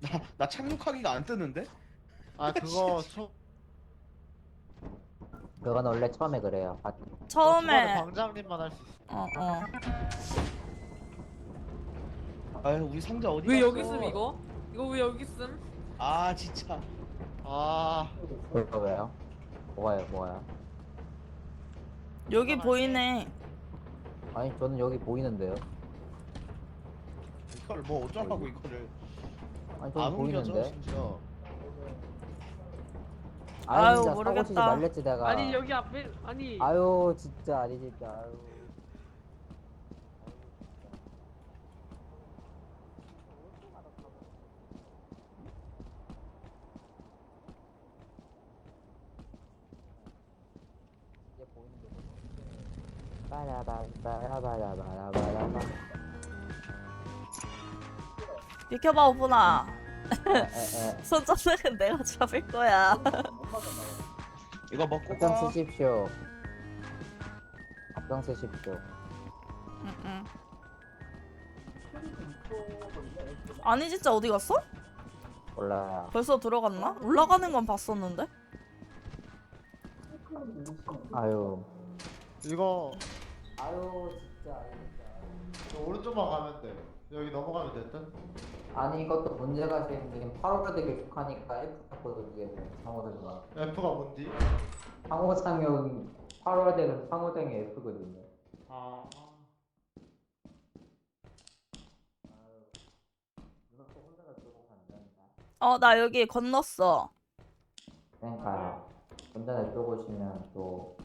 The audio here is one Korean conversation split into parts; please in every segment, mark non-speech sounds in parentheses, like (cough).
나, 나 착륙하기가 안 뜨는데? 아 (laughs) 그거 초 그건 원래 처음에 그래요. 아, 처음에 광장님만 할 수 있어. 어 어. 아유 우리 상자 어디 왜 갔어? 여기 있음 이거? 이거 왜 여기 있음? 아 진짜 아 그거 왜요? 뭐가요, 뭐가요? 여기 아, 보이네. 아니 저는 여기 보이는데요. 이걸 뭐 어쩌라고 이거를 아니 안 저는 옮겨져 보이는데. 심지어 아유 아유, 진짜 사고 치지 모르겠다. 말랬지 내가. 아니 여기 앞에 아니 아유 진짜 아니 진짜. 아유. 이제 보이는데. 빠라바라바라바라바라바라바. 비켜봐 오분아. 에에에. 손전등은 내가 잡을 거야. 이거 먹고 앞장 가 쓰십시오. 앞장 쓰십시오. 응, 응. 아니 진짜 어디 갔어? 몰라요. 벌써 들어갔나? 올라가는 건 봤었는데. 아유. 이거 아유 진짜 오른쪽만 가면 돼. 여기 넘어가면 될 듯? 아니 이것도 문제가 생긴 8월에 되게 극하니까 F 탔거든 이게 상호대가 F가 뭔지? 상호상용 8월에 되는 상호상이 F거든요. 아 간다니까 어나 여기 건넜어. 그러니까 혼자 냅두고 오시면 또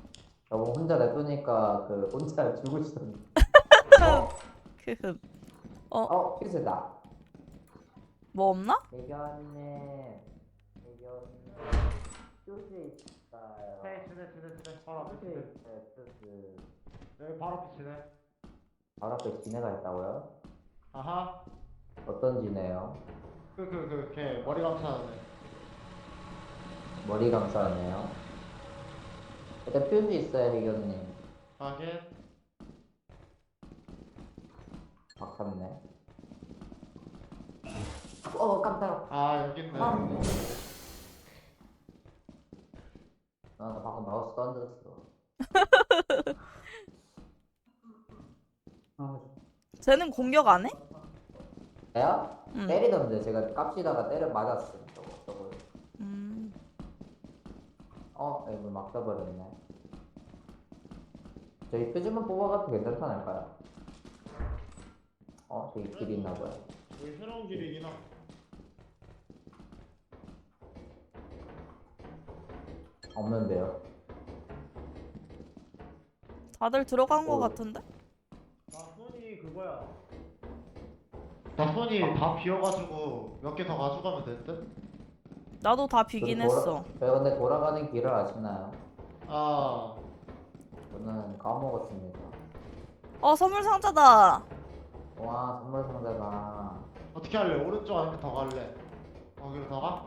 저거 혼자 냅두니까 그 혼자 (laughs) 죽으시던데. (laughs) 그 어? 필수다 뭐 없나? 대변님 대변님 휴지 있어요 네 지네 지네 지네 바로 앞에 휴지 지네 있어요 휴지 여기 바로 앞에 지네 바로 앞에 지네가 있다고요? 아하 어떤 지네요? 그 그 그 걔 머리 감싸는 애 머리 감싸네요. 일단 퓨즈 있어요, 해견님. 하긴 박혔네. 어, 깜짝아. 아 여기 있네 아. 나 방금 마우스 던졌어. 아, 쟤는 공격 안 해? 내가 응. 때리던데 제가 깝치다가 때려 맞았어. 저거, 저거. 음. 어, 이거 막 떠버렸네. 저희 퓨즈만 뽑아가도 괜찮지 않을까요? 어, 저기 길이 있나 봐요. 여기 새로운 길이긴 하 없는데요. 다들 들어간 거 어. 같은데? 나 손이 그거야 나 손이 다 비어가지고 몇 개 더 가져가면 될 듯? 나도 다 비긴 저기 돌아- 했어. 저희 근데 돌아가는 길을 아시나요? 아 저는 까먹었습니다. 어 선물 상자다. 와 선물 상자가 어떻게 할래? 오른쪽 아니면 더 갈래? 거기로 더 가?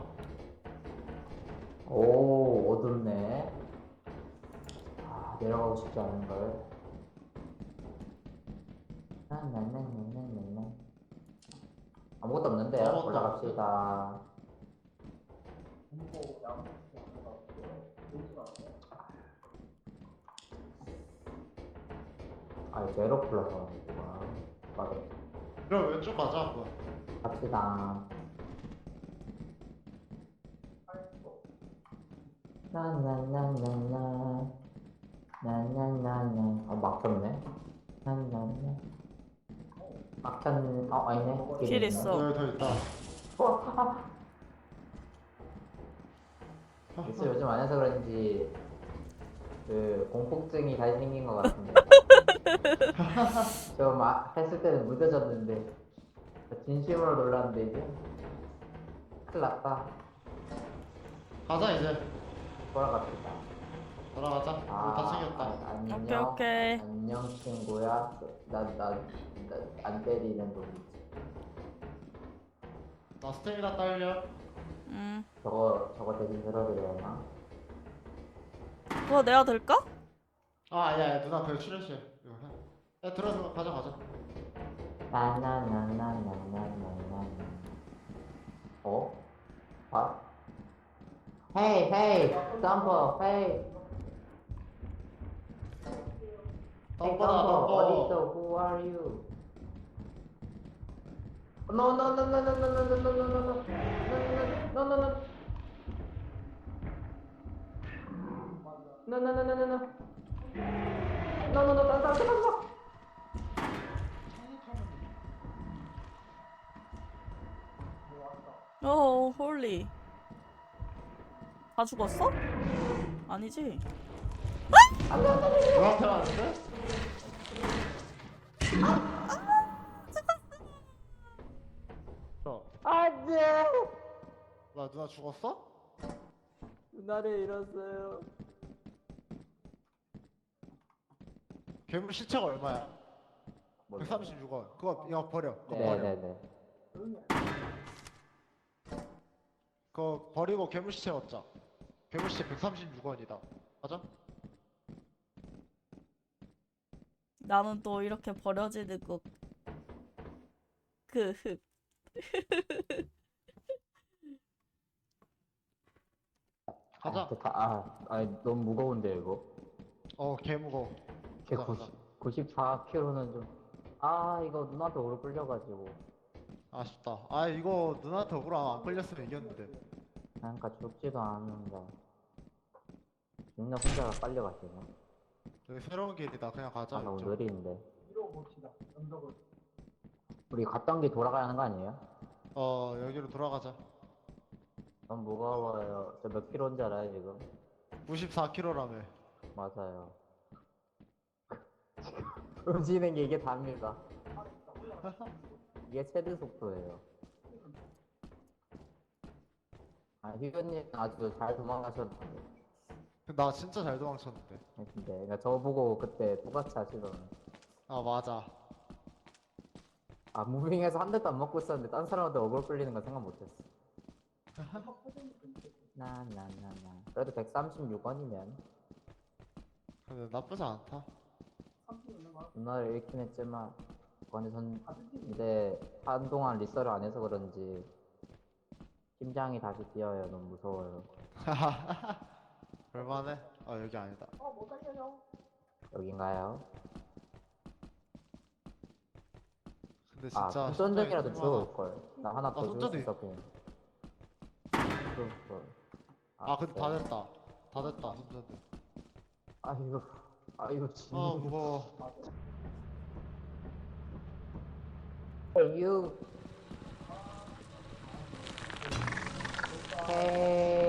오 어둡네. 아 내려가고 싶지 않은 걸. 나나나나나나 아무것도 없는데요. 아무것도 올라갑시다. 아 제로 플러스 하는구나. 맞아. 그럼 왼쪽 가자 한번 갑시다. 나나나나나 나나나나 어 막혔네. 나나나 막혔 어 아니네. 길 있네. 있어. 여기 더 있다 어, 아. 글쎄 요즘 안 해서 그런지 그 공포증이 다시 생긴 것 같은데. (laughs) 좀 아, 했을 때는 무뎌졌는데 진심으로 놀랐는데 이제 큰일 났다. 가자 이제 돌아갑시다. 돌아가자 우리 다 챙겼다 아, 안녕. 오케이 오케이. 안녕 친구야. 나나안 때리는 놈. 나 스태미나 딸려 음. 저거 저거 대신 들어드려나? 그거 내가 들까? 아 아니야 아니야, 누나 그 출연실 이거 해. 야 들어 들어 가자 가자 나나나나나나나나. 헤이 헤이 점퍼 헤이 덤퍼다 덤퍼 어딨어 who are you no no no no no no no no no no no no no no no no No no no no no no No 다 죽었어? 아니지. 너한테 왔는데? 저, 안돼 나 누나 죽었어? 누나를 잃었어요 괴물 시체가 얼마야? 136원 그거 이거 버려 그거 버려 네네네 그거 버리고 괴물 시체 얻자 괴물 시체 136원이다 맞아? 나는 또 이렇게 버려지는 거. 그 흙. (laughs) 가자 아, 아 너무 무거운데 이거 어 개 무거워 걔 가자, 가자. 94kg는 좀. 아, 이거 누나한테 오래 끌려가지고. 아쉽다 아 이거 누나한테 억울하면 안 끌렸으면 이겼는데 그러니까 죽지도 않는다. 누나 혼자 빨려가시네. 여기 새로운 길이다 그냥 가자 아, 너무 이쪽. 느린데. 우리 갔던 길 돌아가야 하는 거 아니에요? 어 여기로 돌아가자 너무 무거워요. 저 몇 킬로인 줄 알아요, 지금? 94kg라며 맞아요. (laughs) 움직이는 게 이게 답니다. 이게 최대 속도예요. 아, 휴교님 아주 잘 도망가셨는데. 나 진짜 잘 도망쳤는데. 근데 그러니까 저 보고 그때 똑같이 하시더니 아 맞아. 아 무빙에서 한 대도 안 먹고 있었는데 딴 사람한테 어글 끌리는 건 생각 못했어. (laughs) 나나나나. 그래도 136원이면. 근데 나쁘지 않다. 누나를 잃긴 했지만 근데 전 근데 한동안 리서를 안 해서 그런지 심장이 다시 뛰어요. 너무 무서워요 (laughs) 얼마네? 아 여기 아니다 여긴가요? 근데 아 진짜 손전등이라도 심장이 주워올걸 나 하나 아, 더줄수 손전등. 있어 그냥 주워올걸. 아 근데 다 진짜. 됐다 다 됐다 손전등 아이고 진짜 아 무거워 Hey you. Hey you.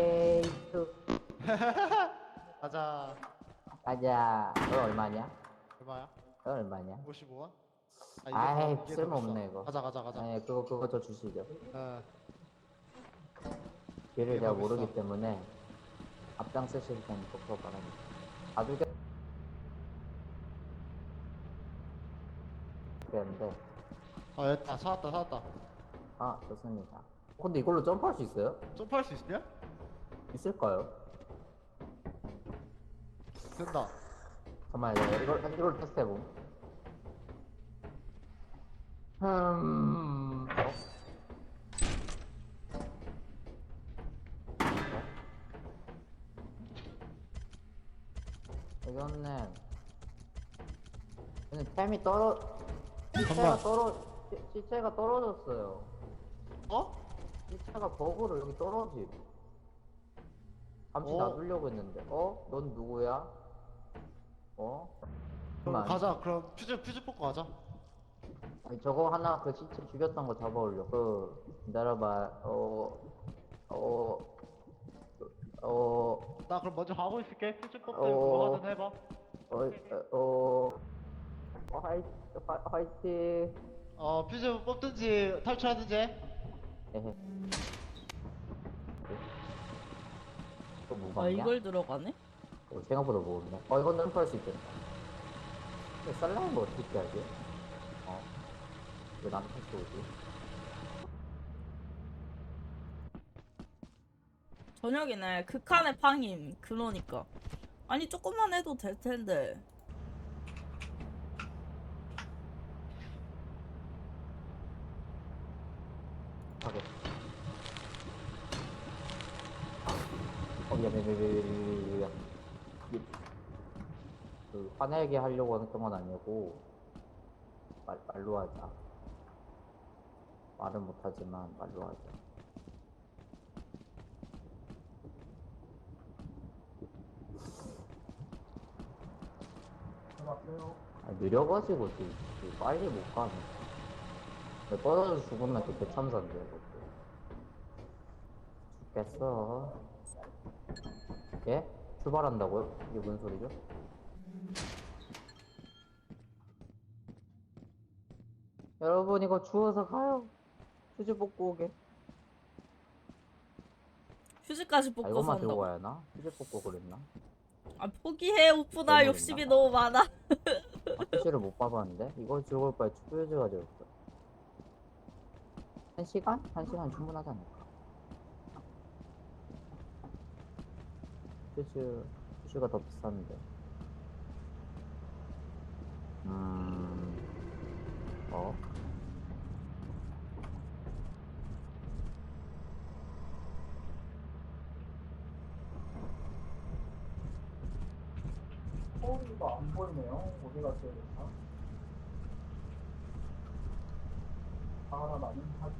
(laughs) 가자 가자. 너 얼마냐? 얼마야? 너 얼마냐? 55원? 아이, 쓸모없네, 이거. 가자 가자 가자 네, 그거 그거 저 주시죠. 어, 길을 내가 더 모르기 비싸. 때문에 앞장 쓰실 때는 꼭꼭 바랍니다. 아두개 그랬는데 아 됐다 사왔다 사왔다 아 좋습니다. 근데 이걸로 점프할 수 있어요? 점프할 수 있냐? 있을까요? 된다 잠깐만요. 이걸 이걸 테스트 해봄. 음. 어? 이거는 근데 템이 떨어 시체가 잠깐만. 떨어 시- 시체가 떨어졌어요. 어? 시체가 버그로 여기 떨어지. 잠시 어? 놔두려고 했는데 어? 넌 누구야? 어? 그럼. 가자 그럼 퓨즈 퓨즈 뽑고 가자 아니 저거 하나 그 시체 죽였던 거 잡아올려 그 기다려봐 어, 어 어 어 나 그럼 먼저 가고 있을게 퓨즈 뽑고 어. 그거 하든 해봐 어, 어, 어, 화이, 화, 화이팅 어 퓨즈 뽑든지 탈출하든지 해. 에헤 또 아, 무방이야? 이걸 들어가네? 어, 생각보다 무겁네 어 이건 점프할 수 있겠다 근데 썰라는 거 어떻게 하지? 어. 왜 나한테 패스 오지? 저녁이네. 극한의 팡임. 그러니까. 아니, 조금만 해도 될 텐데. 하고 어 미안 미안 미안 미안 미안 미안 미안 그 화내게 하려고 했던 건 아니고 말, 말로 하자 말은 못하지만 말로 하자 아, 느려가지고 또, 또 빨리 못 가네 떨어져 죽으면 또 대참사인데 그것도 죽겠어 예? 출발한다고요? 이게 무슨 소리죠? 여러분 이거 주워서 가요 휴지 뽑고 오게 휴지까지 아 뽑고 이것만 들고 산다고. 가야 하나? 휴지 뽑고 그랬나? 아 포기해 오프나 욕심이 있나? 너무 많아. 아, 휴지를 못 봐봤는데? 이걸 들고 올 바에 휴지가 되었어 한 시간? 한 시간 충분하지 않을까? 휴지, 휴지가 더 비싼데 음... 어? 어, 이거 안 보이네요. 어디 갔어야 됐나? 하나 많이 하지.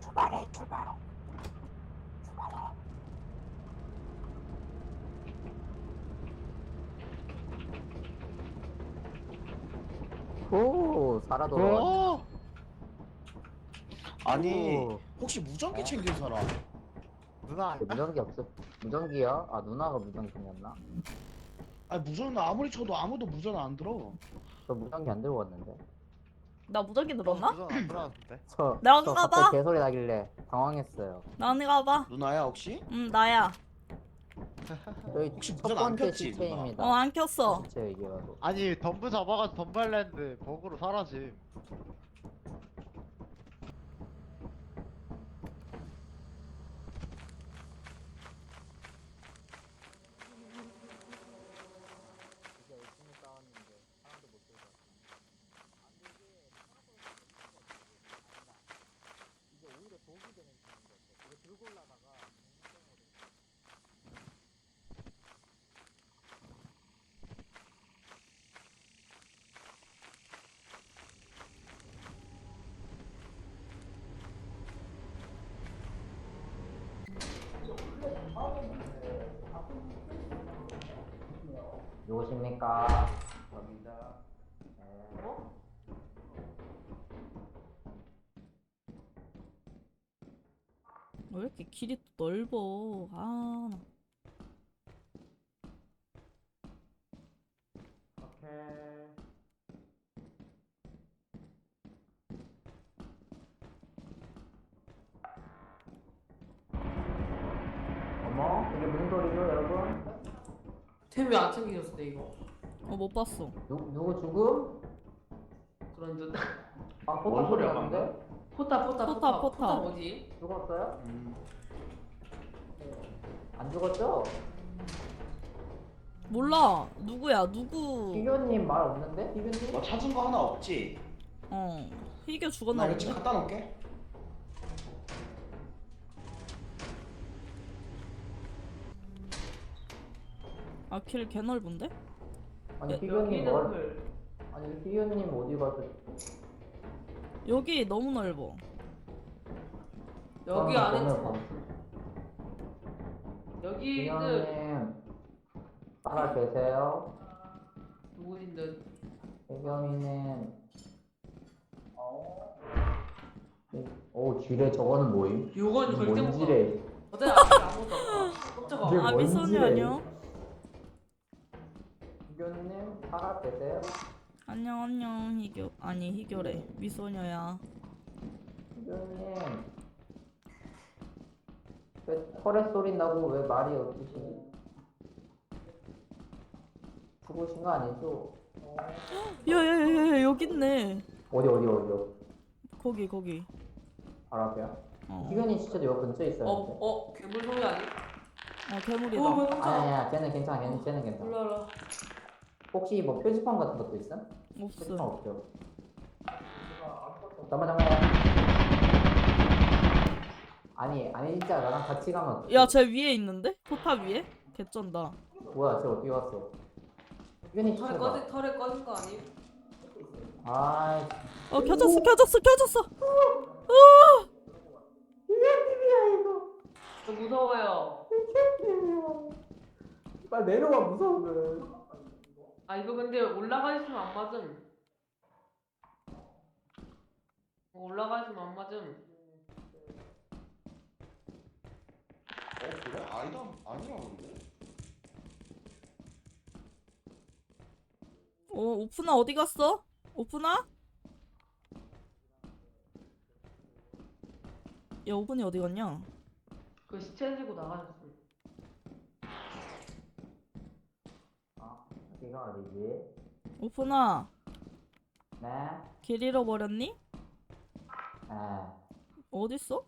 출발해, 출발해. 출발해. 오, 살아 돌아왔네. 어? 아니 오. 혹시 무전기 챙긴 사람? 누나 그 무전기 없어? 무전기야? 아 누나가 무전기 생겼나? 아니 무전 아무리 쳐도 아무도 무전 안 들어. 저 무전기 안 들고 왔는데. 나 무전기 들었나? 무전 안 들어왔는데 (laughs) 저, 저 가봐. 갑자기 개소리 나길래 당황했어요. 나는 가봐. 누나야 혹시? 응 나야. (laughs) 저희 혹시 첫 무전 안 번째 켰지, 시체입니다. 어안 켰어. 얘기하고. 아니 덤브 잡아가지고 덤발랜드 버그로 사라짐 누구십니까? 저입니다. 네. 왜 이렇게 길이 또 넓어? 아. 나. 오케이. 어머, 이게 무슨 소리죠, 여러분? 템왜안 챙기셨어 내 이거 어 못 봤어. 누, 누구 죽음? 그런 듯 (laughs) 아, 뭔 포탑 소리 소리야, 났는데? 포탑 포탑 포탑, 포탑 포탑. 포탑 어디? 죽었어요? 음. 안 죽었죠? 몰라. 누구야? 누구? 희교님 말 없는데? 희교님? 뭐 찾은 거 하나 없지? 어. 희교 나 죽었나 이거 지금 본데. 갖다 놓을게. 아길 개 넓은데? 아니, 여- 희교님 여기는 뭘, 헐 아니, 희교님 어디 가서. 여기 너무 넓어. 여기 아, 안에 여기는 희교님, 살아 계세요? 누구인 듯 혜경이는 오 지뢰 저거는 뭐임? 요건 절대 뭔못 가. 지뢰 어제 아무도 없어 깜짝아 이게 아뭔 미소녀 지뢰? 안녕. 희교님 살아 계세요? 안녕 안녕 희교 아니 희교래 미소녀야. 희교님 왜 털의 소리 나고 왜 말이 없으시니? 죽으신 거 아니죠? 야야야야 여기 있네. 어디 어디 어디 거기 거기. 바로 앞이야? 어. 희교님 진짜 여 근처에 어? 있었는데 어? 괴물 소리 아니? 어 괴물이다. 어 아니야 쟤는 괜찮아 걔는, 쟤는 괜찮아 몰라 혹시 뭐 표지판 같은 것도 있어? 표지판 없음. 없죠. 잠깐만 잠깐만. 아니 아니 진짜 나랑 같이 가면 어떡해? 야, 쟤 위에 있는데? 포탑 위에? 개쩐다. 뭐야 쟤 어디 갔어? 유니 털에 쳐봐. 꺼진 털에 꺼진 거 아니에요? 아 어, 켜졌어, 켜졌어, 켜졌어. 저 무서워요. 빨리 내려와 무서우면. 아 이거 근데 올라가 있으면 안 맞음. 어, 올라가 있으면 안 맞음. 어 그래? 아니다 아니라 근데 어, 오프나 어디 갔어? 오프나? 야, 오픈이 어디 갔냐? 그 시체 들고 나가셨어. 아 여기가 어디지? 오프나, 네. 길 잃어버렸니? 네. 어딨어?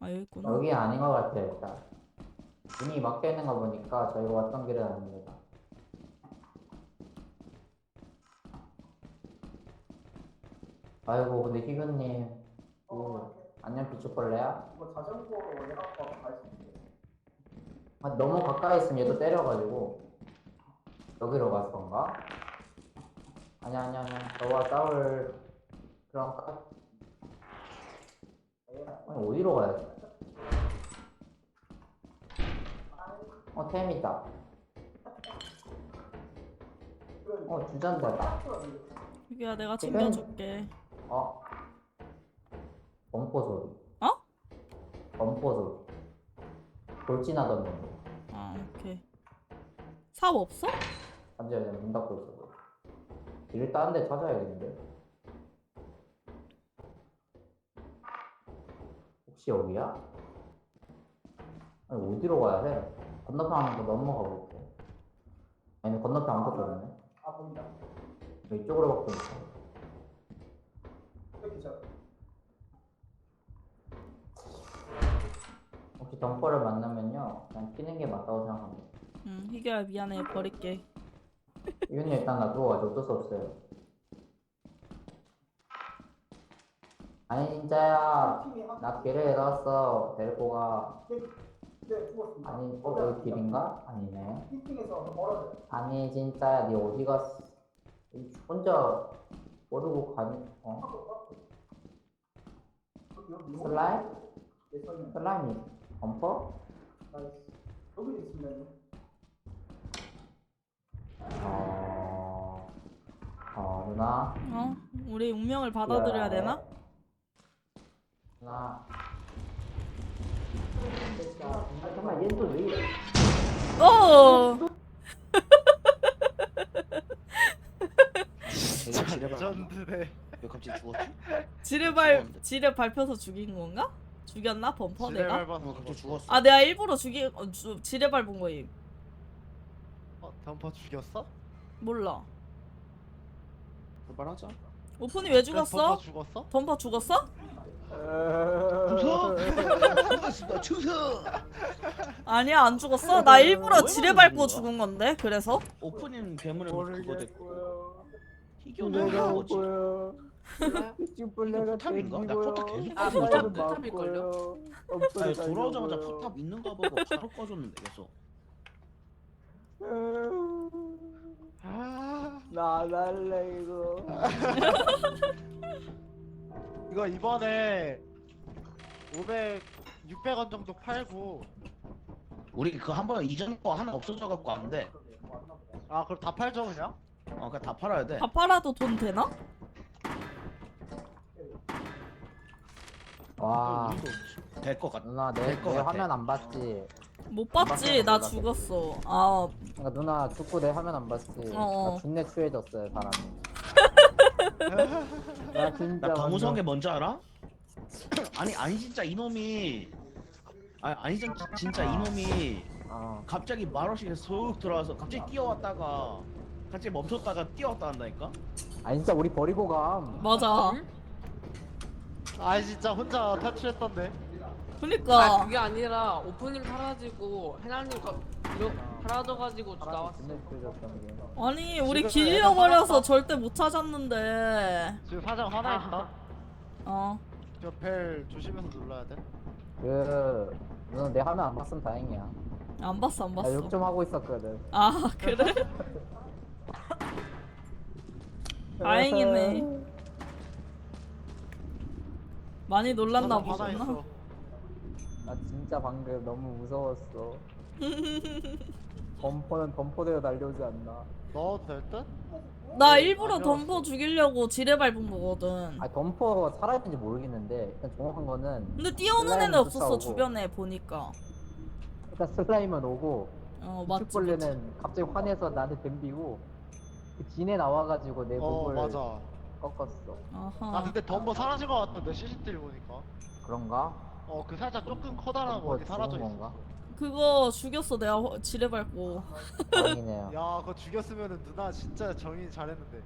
아, 여기 있구나. 여기 아닌 것 같아 일단. 문이 막혀 있는 거 보니까 저희가 왔던 길은 아닙니다. 아이고 근데 희근님 그 안녕 비추벌레야? 이거 자전거로 해갖고 갈수 있어. 아 너무 가까이 있으면 얘도 때려가지고 여기로 갔던가? 아니야 아니야 아니야 너와 싸울 그런 까 아니 어디로 가야지? 어 템이다 어 주전자다 여기야, 내가 챙겨줄게. 어? 범퍼 소리. 어? 범퍼 소리. 돌진하던 놈. 아, 오케이. 삽 없어? 잠시만요, 문 닫고 있어. 길을 다른 데 찾아야겠는데. 혹시 여기야? 아니, 어디로 가야 돼? 건너편 한번 넘어가 볼게. 아니, 건너편 아무것도 없네. 아, 보인다. 이쪽으로 밖에 없어. 혹시 덤퍼를 만나면요, 그냥 피는 게 맞다고 생각합니다. 응, 희규야, 미안해. 버릴게. 이건 일단 놔두어가지고 어쩔 수 없어요. 아니 진짜야 나 길을 잃었어 데리고 가 아니 어 여기 길인가? 아니네 아니 진짜야 니 어디 갔어 이 혼자 모르고 가니 어? 슬라임? 슬라임이 범퍼? 어... 어 누나 어? 우리 운명을 받아들여야 되나? 누나 아, 잠깐만 얘는 또왜 이래 어! 진짜 레전드네. 왜 갑자기 죽었지? 지뢰 발, 지뢰 밟혀서 죽인 건가? 죽였나? 범퍼 지뢰 내가? 밟아서 어 갑자기 죽었어. 죽었어 아, 내가 일부러 죽이, 어, 주, 지뢰 밟은 거임. 어, 덤퍼 죽였어? 몰라. 그만하자 오픈이 왜 그래서 죽었어? 덤퍼 죽었어? 범퍼 죽었어? 죽었습니다 충성! 아니야, 안 죽었어. 나 일부러 지뢰 밟고 죽은 건데, 그래서? 오프닝 괴물은 그거 됐고 희교는 뭐지? 포탑인가? 나 포탑 계속 아, 꺼져 포탑. 포탑일걸요? 아니 돌아오자마자 포탑 있는가 보고 바로 꺼졌는데 계속 아, 나 안 할래 이거 (laughs) 이거 이번에 500, 600원 정도 팔고 우리 그한번 이전 거 하나 없어져 갖고 안 돼 아 그럼 다 팔죠 그냥? 어 그냥 다 팔아야 돼 다 팔아도 돈 되나? 와 될것 같아 누나 내, 될것 내 같아. 화면 안 봤지? 못 봤지. 나 죽었어. 아, 그러니까 누나 축구 내 화면 안 봤지? 어. 나 존내 추해졌어요 바람이 (laughs) 나 진짜 나더 무서운 게 완전- 뭔지 알아? (coughs) 아니 아니 진짜 이놈이 아니 아니 진- 진짜 이놈이 어. 갑자기 말없이 쏙 들어와서 갑자기 뛰어왔다가 갑자기 멈췄다가 뛰어왔다 한다니까? 아니 진짜 우리 버리고 감 맞아. 아 진짜 혼자 탈출했던데 아 그니까 그게 아니라 오프닝 사라지고 해나님 거 사라져가지고 나왔어. 아니 우리 지금 길 애가 잃어버려서 화났다. 절대 못 찾았는데 지금 사장 화나 있다. 어 저벨 조심해서 눌러야 돼. 그 너는 내 화면 안 봤으면 다행이야. 안 봤어 안 나 봤어 욕 좀 하고 있었거든. 아 그래? (laughs) 다행이네 많이 놀랐나 화나 보구나 있어. 나 진짜 방금 너무 무서웠어. 덤퍼는 덤퍼대로 날려오지 않나. 넣어도 될 듯? 나 일부러 아쉬웠어. 덤퍼 죽이려고 지뢰 밟은 거거든 아 덤퍼가 살아있는지 모르겠는데 일단 정확한 거는 근데 뛰어오는 애는 없었어 쫓아오고. 주변에 보니까 일단 슬라임은 오고 어 맞지 맞지 축벌레는 갑자기 화내서 나한테 덤비고 그 진에 나와가지고 내 어 목을 맞아. 꺾었어. 아하 아 근데 덤버 사라진 것 같던데 CCTV 보니까. 그런가? 어 그 살짝 조금 커다란 거 어디 사라져 있어. 건가? 그거 죽였어 내가 허- 지뢰 밟고 다행이네요. 야 그거 죽였으면은 누나 진짜 정인 잘했는데.